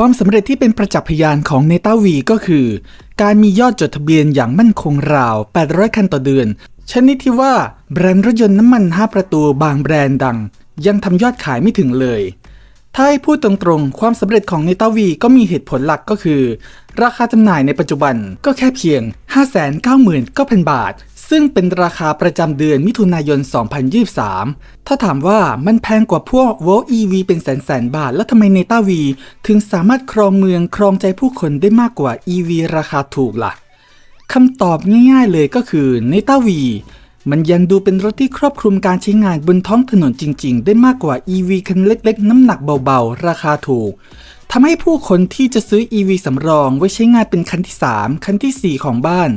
ความสำเร็จที่เป็นประจักษ์พยานของเนต้าวีก็คือ การมียอดจดทะเบียนอย่างมั่นคงราว 800 คันต่อเดือน ชนิดที่ว่าแบรนด์รถยนต์น้ำมัน 5 ประตูบางแบรนด์ดัง ยังทำยอดขายไม่ถึงเลย ถ้าให้พูดตรงๆ ความสำเร็จของเนต้าวีก็มีเหตุผลหลักก็คือ ราคาจำหน่ายในปัจจุบันก็แค่เพียง 599,000 บาท ซึ่งเป็นราคาประจำเดือนมิถุนายน 2023 ถ้าถามว่ามันแพงกว่าพวก v o l EV เป็นแสนแสนบาท แล้วทำไมเนต้าวีถึงสามารถครองเมืองครองใจผู้คนได้มากกว่า EV ราคาถูกล่ะคำตอบง่ายๆเลยก็คือเนต้าวีมันยังดูเป็นรถที่ครอบคลุมการใช้งานบนท้องถนนจริง ๆ ได้มากกว่า EV คันเล็ก ๆ น้ำหนักเบาๆ ราคาถูกทำให้ผู้คนที่จะซื้อ EV สำรองไว้ใช้งานเป็นคันที่ 3 คันทีสี่4 ของบ้าน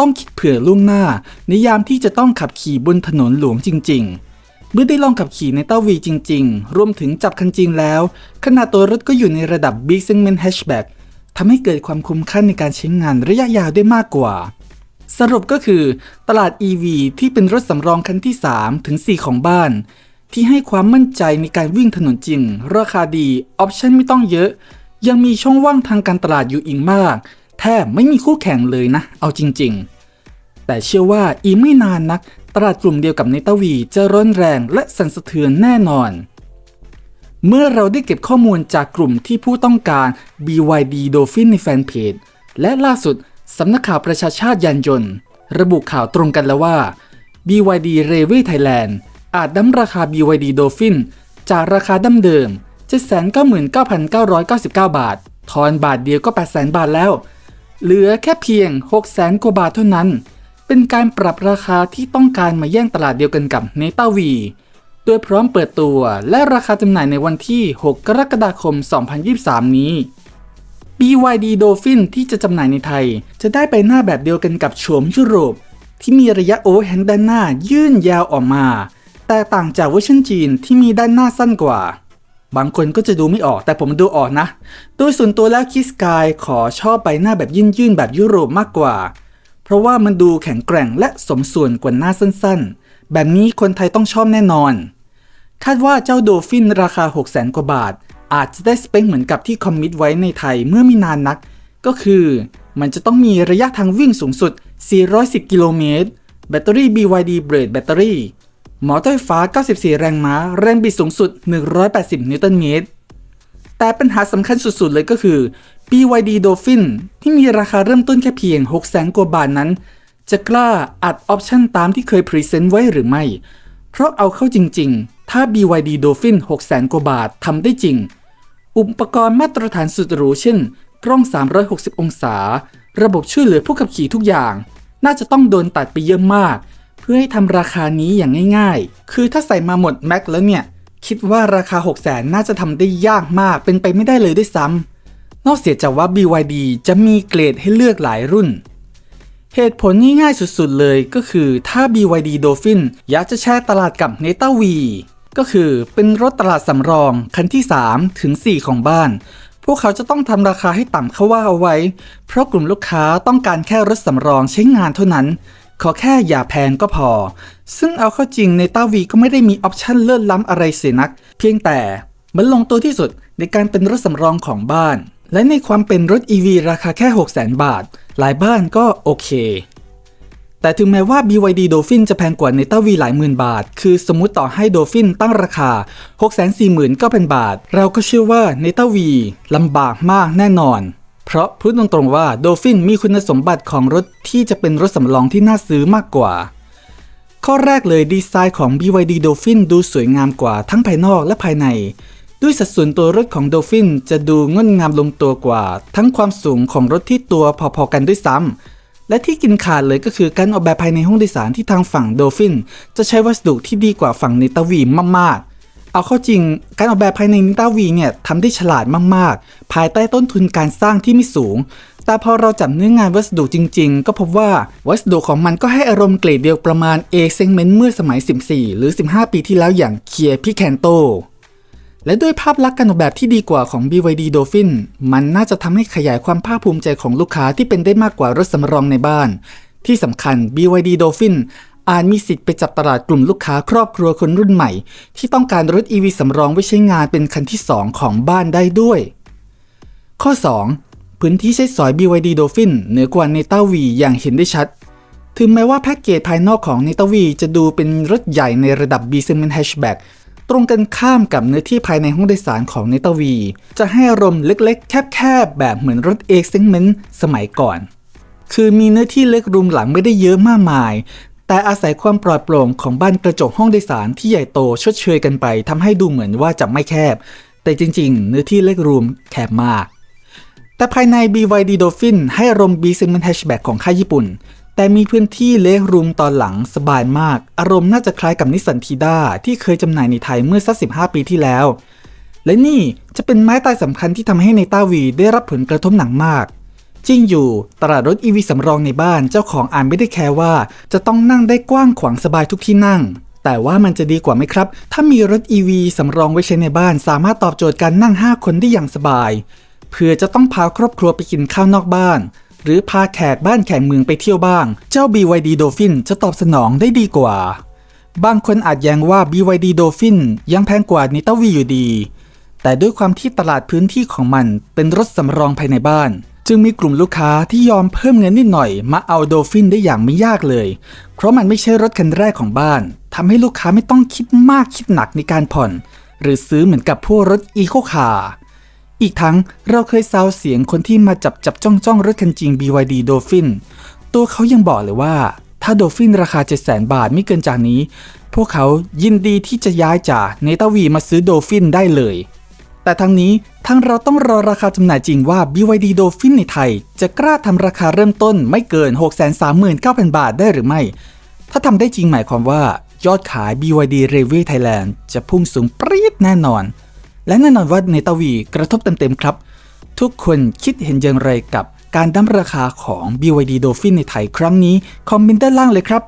ต้องคิดเผื่อล่วงหน้า ในยามที่จะต้องขับขี่บนถนนหลวงจริง ๆ เมื่อได้ลองขับขี่ในเต้าวีจริง ๆ รวมถึงจับคันจริงแล้ว ขนาดตัวรถก็อยู่ในระดับ Big Segment Hatchback ทำให้เกิดความคุ้มค่าในการใช้งานระยะยาวได้มากกว่า สรุปก็คือ ตลาด EV ที่เป็นรถสำรองคันที่ 3 ถึง 4 ของบ้าน ที่ให้ความมั่นใจในการวิ่งถนนจริง ราคาดี ออปชั่นไม่ต้องเยอะ ยังมีช่องว่างทางการตลาดอยู่อีกมาก แทบไม่มีคู่แข่งเลยนะ เอาจริง ๆ แต่เชื่อว่าอีกไม่นานนัก ตลาดกลุ่มเดียวกับเนตาวีจะร้อนแรงและสั่นสะเทือนแน่นอน เมื่อเราได้เก็บข้อมูลจากกลุ่มที่ผู้ต้องการ BYD Dolphin ในแฟนเพจ และล่าสุดสำนักข่าวประชาชาติยานยนต์ ระบุข่าวตรงกันแล้วว่า BYD r a v y Thailand อาจดั้มราคา BYD Dolphin จากราคาดั้มเดิม 799,999 บาท ทอนบาทเดียวก็ 800,000 บาทแล้ว เหลือแค่เพียง 600,000กว่าบาทเท่านั้น เป็นการปรับราคาที่ต้องการมาแย่งตลาดเดียวกันกับเนต้าวีโดยพร้อมเปิดตัวและราคาจำหน่ายในวันที่ 6 กรกฎาคม 2023 นี้ BYD Dolphin ที่จะจำหน่ายในไทย จะได้ไปหน้าแบบเดียวกันกับโฉมยุโรป ที่มีระยะโอเวอร์แฮนด์ด้านหน้ายื่นยาวออกมา แต่ต่างจากเวอร์ชันจีนที่มีด้านหน้าสั้นกว่า บางคนก็จะดูไม่ออกแต่ผมดูออกนะ โดยส่วนตัวแล้วคิสกายขอชอบใบหน้าแบบยื่นๆแบบยุโรปมากกว่า เพราะว่ามันดูแข็งแกร่งและสมส่วนกว่าหน้าสั้นๆ แบบนี้คนไทยต้องชอบแน่นอน คาดว่าเจ้าโดฟินราคา 6 0 0 0 0 กว่าบาท อาจจะได้สเปคเหมือนกับที่คอมมิตไว้ในไทยเมื่อไม่นานนัก ก็คือ มันจะต้องมีระยะทางวิ่งสูงสุด 410 กิโลเมตร แบตเตอรี่ BYD Blade แบตเตอรี่ หมอต้อยฟ้า 94 แรงม้า แรงบิดสูงสุด 180 นิวตันเมตร แต่ปัญหาสำคัญสุดๆเลยก็คือ BYD Dolphin ที่มีราคาเริ่มต้นแค่เพียง 6 0 0 0 0กว่าบาทนั้น จะกล้าอัดออปชั่นตามที่เคยพรีเซนต์ไว้หรือไม่ เพราะเอาเข้าจริงๆ ถ้า BYD Dolphin 6 0 0 0 0กว่าบาททำได้จริง อุปกรณ์มาตรฐานสุดหรูเช่น กล้อง 360 องศา ระบบช่วยเหลือผู้ขับขี่ทุกอย่าง น่าจะต้องโดนตัดไปเยอะมาก พื่อให้ทำราคานี้อย่างง่าย ๆ คือถ้าใส่มาหมดแม็กแล้วเนี่ย คิดว่าราคา 6 0 0 0 0 0น่าจะทำได้ยากมากเป็นไปไม่ได้เลยด้วยซ้ำนอกเสียจากว่า BYD จะมีเกรดให้เลือกหลายรุ่น เหตุผลง่ายๆสุดๆเลยก็คือถ้า BYD Dolphin อยากจะแชร์ตลาดกับ n e t a V ก็คือเป็นรถตลาดสำรองคันที่ 3 ถึง 4 ของบ้าน พวกเขาจะต้องทำราคาให้ต่ำเขาว่าเอาไว้ เพราะกลุ่มลูกค้าต้องการแค่รถสำรองใช้งานเท่านั้น ขอแค่อย่าแพงก็พอ ซึ่งเอาเข้าจริงในต้าวีก็ไม่ได้มีออปชั่นเลิศล้ำอะไรเสียนัก เพียงแต่มันลงตัวที่สุดในการเป็นรถสำรองของบ้าน และในความเป็นรถ EV ราคาแค่ 6 0 0 0 0 บาท หลายบ้านก็โอเค แต่ถึงแม้ว่า BYD Dolphin จะแพงกว่า n e t a V หลายหมื่นบาท คือสมมุติต่อให้ Dolphin ตั้งราคา 649,000 บาท เราก็เชื่อว่า n e t a V ลำบากมากแน่นอน เพราะพูดตรงๆว่า Dolphin มีคุณสมบัติของรถที่จะเป็นรถสำรองที่น่าซื้อมากกว่า ข้อแรกเลยดีไซน์ของ BYD Dolphin ดูสวยงามกว่าทั้งภายนอกและภายใน ด้วยสัดส่วนตัวรถของ Dolphin จะดูงดงามลงตัวกว่า ทั้งความสูงของรถที่ตัวพอๆกันด้วยซ้ำและที่กินขาดเลยก็คือการออกแบบภายในห้องโดยสารที่ทางฝั่ง Dolphin จะใช้วัสดุที่ดีกว่าฝั่ง n e t a v มากๆ เอาเข้าจริง การออกแบบภายใน n e t a v เนี่ยทำได้ฉลาดมากๆ ภายใต้ต้นทุนการสร้างที่ไม่สูง แต่พอเราจับเนื้องานวัสดุจริง ๆ ก็พบว่าวัสดุของมันก็ให้อารมณ์เกรดเดียวประมาณ A segment เมื่อสมัย 14 หรือ 15 ปีที่แล้วอย่าง Kia Picanto และด้วยภาพลักษณ์การออกแบบที่ดีกว่าของ BYD Dolphin มันน่าจะทำให้ขยายความภาคภูมิใจของลูกค้าที่เป็นได้มากกว่ารถสำรองในบ้าน ที่สำคัญ BYD Dolphin อาจมีสิทธิ์ไปจับตลาดกลุ่มลูกค้าครอบครัวคนรุ่นใหม่ ที่ต้องการรถ EV สำรองไว้ใช้งานเป็นคันที่ 2 ของบ้านได้ด้วย ข้อ 2. พื้นที่ใช้สอย BYD Dolphin เหนือกว่า Neta V อย่างเห็นได้ชัด ถึงแม้ว่าแพ็กเกจภายนอกของ Neta V จะดูเป็นรถใหญ่ในระดับ B segment hatchback ตรงกันข้ามกับเนื้อที่ภายในห้องโดยสารของ Neta V จะให้อารมณ์เล็กๆ แคบๆ แบบเหมือนรถ A segment สมัยก่อนคือมีเนื้อที่เล็กรุมหลังไม่ได้เยอะมากมาย แต่อาศัยความปลอดโปร่งของบ้านกระจกห้องโดยสารที่ใหญ่โตชดเชยกันไปทำให้ดูเหมือนว่าจะไม่แคบ แต่จริงๆ เนื้อที่เล็กรูมแคบมาก แต่ภายใน BYD Dolphin ให้อารมณ์ B segment hatchback ของค่ายญี่ปุ่น แต่มีพื้นที่เล็กรูมตอนหลังสบายมาก อารมณ์น่าจะคล้ายกับนิสสันทีด้าที่เคยจำหน่ายในไทยเมื่อสัก 15 ปีที่แล้ว และนี่จะเป็นไม้ตายสำคัญที่ทำให้ในต้าวีได้รับผลกระทบหนักมาก จริงอยู่ตลาดรถ EV สำรองในบ้านเจ้าของอาจไม่ได้แคร์ว่า จะต้องนั่งได้กว้างขวางสบายทุกที่นั่ง แต่ว่ามันจะดีกว่าไหมครับ ถ้ามีรถ EV สำรองไว้ใช้ในบ้าน สามารถตอบโจทย์การนั่ง 5 คนได้อย่างสบาย เพื่อจะต้องพาครอบครัวไปกินข้าวนอกบ้าน หรือพาแขกบ้านแขกเมืองไปเที่ยวบ้าง เจ้า BYD Dolphin จะตอบสนองได้ดีกว่า บางคนอาจแย้งว่า BYD Dolphin ยังแพงกว่า n i t a v อยู่ดี แต่ด้วยความที่ตลาดพื้นที่ของมันเป็นรถสำรองภายในบ้าน จึงมีกลุ่มลูกค้าที่ยอมเพิ่มเงินนิดหน่อยมาเอาโดฟินได้อย่างไม่ยากเลย เพราะมันไม่ใช่รถคันแรกของบ้านทำให้ลูกค้าไม่ต้องคิดมากคิดหนักในการผ่อน หรือซื้อเหมือนกับพวกรถอีโคคาร์อีกทั้งเราเคยซาวเสียงคนที่มาจับจับจ้องจ้องรถคันจริง BYD Dolphin ตัวเขายังบอกเลยว่า ถ้า Dolphin ราคา700,000 บาทไม่เกินจากนี้ พวกเขายินดีที่จะย้ายจากเนตาวีมาซื้อ Dolphin ได้เลย แต่ทั้งนี้ทั้งเราต้องรอราคาจำหน่ายจริงว่า BYD Dolphin ในไทย จะกล้าทำราคาเริ่มต้นไม่เกิน 639,000 บาทได้หรือไม่ ถ้าทำได้จริงหมายความว่า ยอดขาย BYD r e v y Thailand จะพุ่งสูงปรี๊ดแน่นอน และแน่นอนว่าเนตาวีกระทบเต็มๆครับ ทุกคนคิดเห็นอย่างไรกับการดั้มราคาของ BYD Dolphin ในไทยครั้งนี้ คอมเมนต์ด้านล่างเลยครับ